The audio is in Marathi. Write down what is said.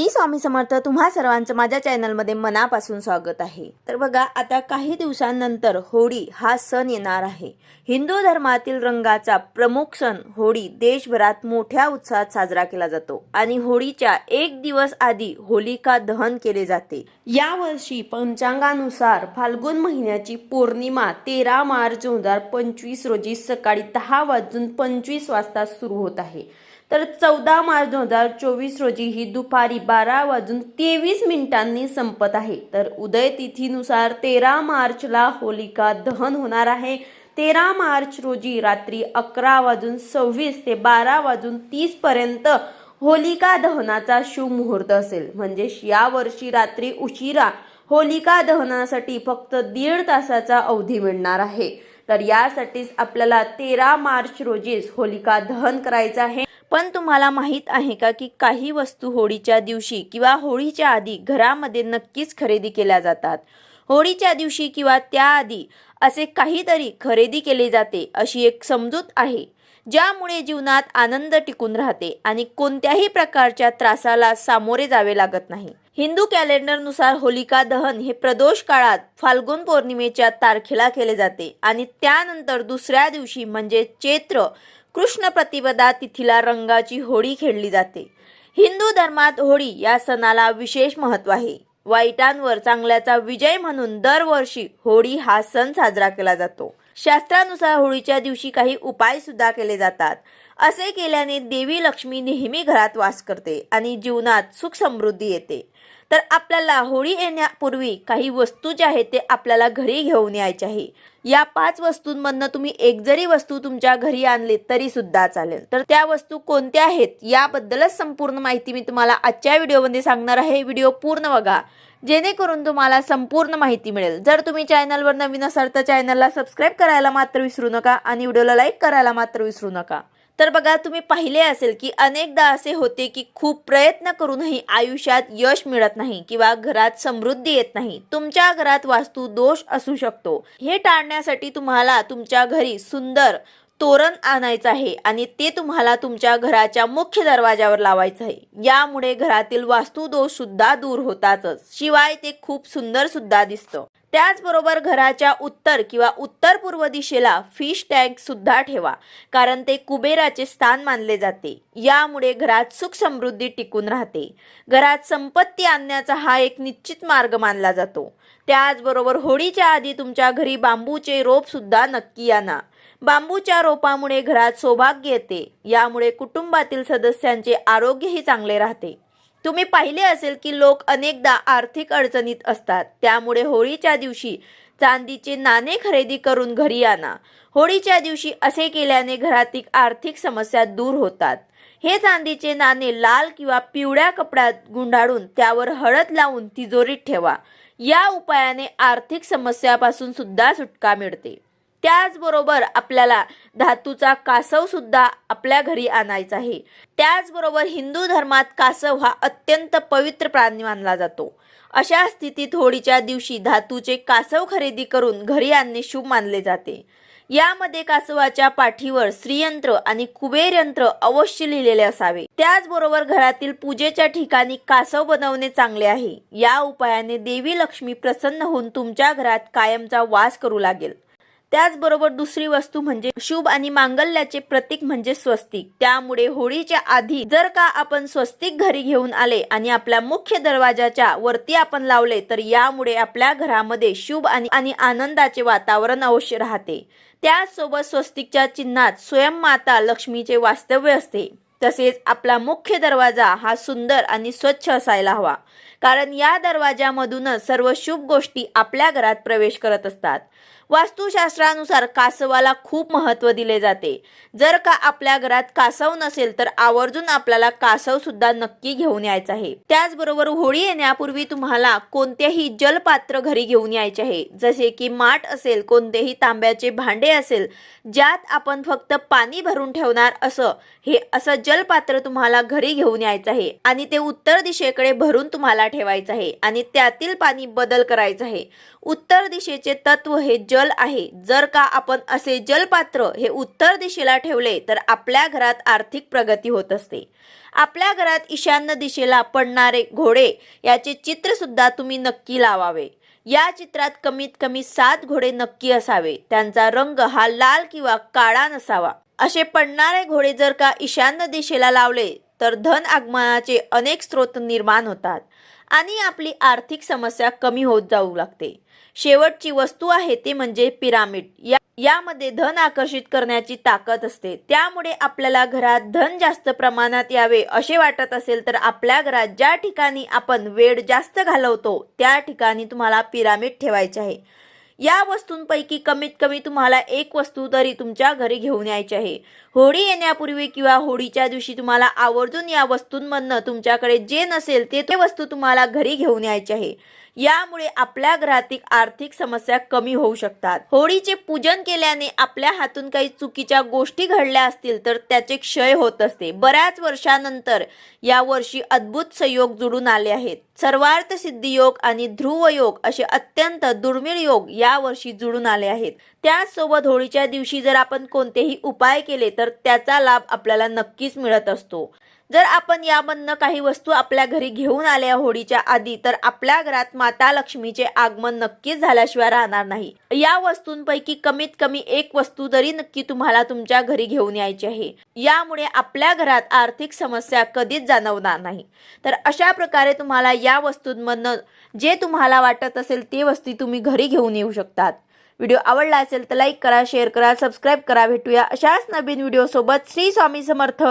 श्री स्वामी समर्थ तुम्हा सर्वांचं माझ्या चॅनलमध्ये मनापासून स्वागत आहे. तर बघा आता काही दिवसांनंतर होळी हा सण येणार आहे. हिंदू धर्मातील रंगाचा प्रमुख सण होळी देशभरात मोठ्या उत्साहात साजरा केला जातो आणि होळीच्या एक दिवस आधी होलिका दहन केले जाते. यावर्षी पंचांगानुसार फाल्गुन महिन्याची पौर्णिमा तेरा मार्च दोन हजार पंचवीस रोजी सकाळी दहा वाजून पंचवीस वाजता सुरू होत आहे. तर चौदा मार्च दोन हजार चोवीस रोजी ही दुपारी बारा वाजून तेवीस मिनिटांनी संपत आहे. तर उदय तिथीनुसार तेरा मार्चला होलिका दहन होणार आहे. तेरा मार्च रोजी रात्री अकरा वाजून सव्वीस ते बारा वाजून तीस पर्यंत होलिका दहनाचा शुभ मुहूर्त असेल. म्हणजे यावर्षी रात्री उशिरा होलिका दहनासाठी फक्त दीड तासाचा अवधी मिळणार आहे. तर यासाठीच आपल्याला तेरा मार्च रोजीच होलिका दहन करायचं आहे. पण तुम्हाला माहीत आहे का की काही वस्तू होळीच्या दिवशी किंवा होळीच्या आधी घरामध्ये नक्कीच खरेदी केल्या जातात? होळीच्या दिवशी किंवा त्याआधी असे काहीतरी खरेदी केले जाते अशी एक समजूत आहे ज्यामुळे जीवनात आनंद टिकून राहते आणि कोणत्याही प्रकारच्या त्रासाला सामोरे जावे लागत नाही. हिंदू कॅलेंडरनुसार होलिका दहन हे प्रदोष काळात फाल्गुन पौर्णिमेच्या तारखेला केले जाते आणि त्यानंतर दुसऱ्या दिवशी म्हणजे चैत्र कृष्ण प्रतिपदा तिथीला रंगाची होळी खेळली जाते. हिंदू धर्मात होळी या सणाला विशेष महत्त्व आहे. वाईटांवर चांगल्याचा विजय म्हणून दरवर्षी होळी हा सण साजरा केला जातो. शास्त्रानुसार होळीच्या दिवशी काही उपाय सुद्धा केले जातात. असे केल्याने देवी लक्ष्मी नेहमी घरात वास करते आणि जीवनात सुख समृद्धी येते. तर आपल्याला होळी येण्यापूर्वी काही वस्तू ज्या आहेत ते आपल्याला घरी घेऊन यायचे आहे. या पाच वस्तूंमधनं तुम्ही एक जरी वस्तू तुमच्या घरी आणली तरी सुद्धा चालेल. तर त्या वस्तू कोणत्या आहेत याबद्दलच संपूर्ण माहिती मी तुम्हाला आजच्या व्हिडिओमध्ये सांगणार आहे. व्हिडिओ पूर्ण बघा. जेणेकरून तुम्हाला संपूर्ण माहिती मिळेल. जर तुम्ही चॅनलवर नवीन असाल तर चॅनलला सबस्क्राईब करायला मात्र विसरू नका आणि व्हिडिओला लाईक करायला मात्र विसरू नका. तर बघा तुम्ही पाहिले असेल की अनेकदा असे होते की खूप प्रयत्न करूनही आयुष्यात यश मिळत नाही किंवा घरात समृद्धी येत नाही. तुमच्या घरात वास्तू दोष असू शकतो. हे टाळण्यासाठी तुम्हाला तुमच्या घरी सुंदर तोरण आणायचं आहे आणि ते तुम्हाला तुमच्या घराच्या मुख्य दरवाजावर लावायचं आहे. यामुळे घरातील वास्तुदोष सुद्धा दूर होतातच. शिवाय ते खूप सुंदर सुद्धा दिसतं. त्याचबरोबर घराच्या उत्तर किंवा उत्तर पूर्व दिशेला फिश टँक सुद्धा ठेवा कारण ते कुबेराचे स्थान मानले जाते. यामुळे घरात सुख समृद्धी टिकून राहते. घरात संपत्ती आणण्याचा हा एक निश्चित मार्ग मानला जातो. त्याचबरोबर होळीच्या आधी तुमच्या घरी बांबूचे रोप सुद्धा नक्की आणा. बांबूच्या रोपामुळे घरात सौभाग्य येते. यामुळे कुटुंबातील सदस्यांचे आरोग्यही चांगले राहते. तुम्ही पाहिले असेल की लोक अनेकदा आर्थिक अडचणीत असतात. त्यामुळे होळीच्या दिवशी चांदीचे नाणे खरेदी करून घरी आणा. होळीच्या दिवशी असे केल्याने घरातील आर्थिक समस्या दूर होतात. हे चांदीचे नाणे लाल किंवा पिवळ्या कपड्यात गुंडाळून त्यावर हळद लावून तिजोरीत ठेवा. या उपायाने आर्थिक समस्यापासून सुद्धा सुटका मिळते. त्याचबरोबर आपल्याला धातूचा कासव सुद्धा आपल्या घरी आणायचा आहे. त्याचबरोबर हिंदू धर्मात कासव हा अत्यंत पवित्र प्राणी मानला जातो. अशा स्थितीत होळीच्या दिवशी धातूचे कासव खरेदी करून घरी आणणे शुभ मानले जाते. यामध्ये कासवाच्या पाठीवर श्रीयंत्र आणि कुबेर यंत्र अवश्य लिहिलेले असावे. त्याचबरोबर घरातील पूजेच्या ठिकाणी कासव बनवणे चांगले आहे. या उपायाने देवी लक्ष्मी प्रसन्न होऊन तुमच्या घरात कायमचा वास करू लागेल. त्याचबरोबर दुसरी वस्तू म्हणजे शुभ आणि मांगल्याचे प्रतीक म्हणजे स्वस्तिक. त्यामुळे होळीच्या आधी जर का आपण स्वस्तिक घरी घेऊन आले आणि आपल्या मुख्य दरवाजाच्या वरती आपण लावले तर यामुळे आपल्या घरामध्ये शुभ आणि आनंदाचे वातावरण अवश्य राहते. त्याचसोबत स्वस्तिकच्या चिन्हात स्वयंमाता लक्ष्मीचे वास्तव्य असते. तसेच आपला मुख्य दरवाजा हा सुंदर आणि स्वच्छ असायला हवा. कारण या दरवाजामधूनच सर्व शुभ गोष्टी आपल्या घरात प्रवेश करत असतात. वास्तुशास्त्रानुसार कासवाला खूप महत्त्व दिले जाते. जर का आपल्या घरात कासव नसेल तर आवर्जून आपल्याला कासव सुद्धा नक्की घेऊन यायचं आहे. त्याचबरोबर होळी येण्यापूर्वी तुम्हाला कोणतेही जलपात्र घरी घेऊन यायचे आहे. जसे की माठ असेल कोणतेही तांब्याचे भांडे असेल ज्यात आपण फक्त पाणी भरून ठेवणार असं हे असं जलपात्र तुम्हाला घरी घेऊन यायचं आहे. आणि ते उत्तर दिशेकडे भरून तुम्हाला ठेवायचं आहे. आणि त्यातील पाणी बदल करायचं आहे. उत्तर दिशेचे तत्व हे जल जल आहे. जर का आपण असे जलपात्र हे उत्तर दिशेला ठेवले तर आपल्या घरात आर्थिक प्रगती होत असते. आपल्या घरात ईशान्य दिशेला पडणारे घोडे याचे चित्र सुद्धा तुम्ही नक्की लावावे. या चित्रात कमीत कमी सात घोडे नक्की असावे. त्यांचा रंग हा लाल किंवा काळा नसावा. असे पडणारे घोडे जर का ईशान्य दिशेला लावले तर धन आगमनाचे अनेक स्रोत निर्माण होतात आणि आपली आर्थिक समस्या कमी होत जाऊ लागते. शेवटची वस्तू आहे ते म्हणजे पिरामिड. या यामध्ये धन आकर्षित करण्याची ताकद असते. त्यामुळे आपल्याला घरात धन जास्त प्रमाणात यावे असे वाटत असेल तर आपल्या घरात ज्या ठिकाणी आपण वेळ जास्त घालवतो त्या ठिकाणी तुम्हाला पिरामिड ठेवायचे आहे. या वस्तूंपैकी कमीत कमी तुम्हाला एक वस्तू तरी तुमच्या घरी घेऊन यायची आहे. होळी येण्यापूर्वी किंवा होळीच्या दिवशी तुम्हाला आवर्जून या वस्तूंमधनं तुमच्याकडे जे नसेल ते ते वस्तू तुम्हाला घरी घेऊन यायची आहे. यामुळे आपल्या घरातील आर्थिक समस्या कमी होऊ शकतात. होळीचे पूजन केल्याने आपल्या हातून काही चुकीच्या गोष्टी घडल्या असतील तर त्याचे क्षय होत असते. बऱ्याच वर्षानंतर या वर्षी अद्भुत संयोग जुळून आले आहेत. सर्वार्थ सिद्धी योग आणि ध्रुव योग असे अत्यंत दुर्मिळ योग या वर्षी जुळून आले आहेत. त्याचसोबत होळीच्या दिवशी जर आपण कोणतेही उपाय केले तर त्याचा लाभ आपल्याला नक्कीच मिळत असतो. जर आपण यामधनं काही वस्तू आपल्या घरी घेऊन आल्या होळीच्या आधी तर आपल्या घरात माता लक्ष्मीचे आगमन नक्कीच झाल्याशिवाय राहणार नाही. या वस्तूंपैकी कमीत कमी एक वस्तू तरी नक्की तुम्हाला तुमच्या घरी घेऊन यायची आहे. यामुळे आपल्या घरात आर्थिक समस्या कधीच जाणवणार नाही. तर अशा प्रकारे तुम्हाला या वस्तूंमधनं जे तुम्हाला वाटत असेल ते वस्तू तुम्ही घरी घेऊन येऊ शकतात. व्हिडिओ आवडला असेल तर लाईक करा शेअर करा सबस्क्राईब करा. भेटूया अशाच नवीन व्हिडिओसोबत. श्री स्वामी समर्थ.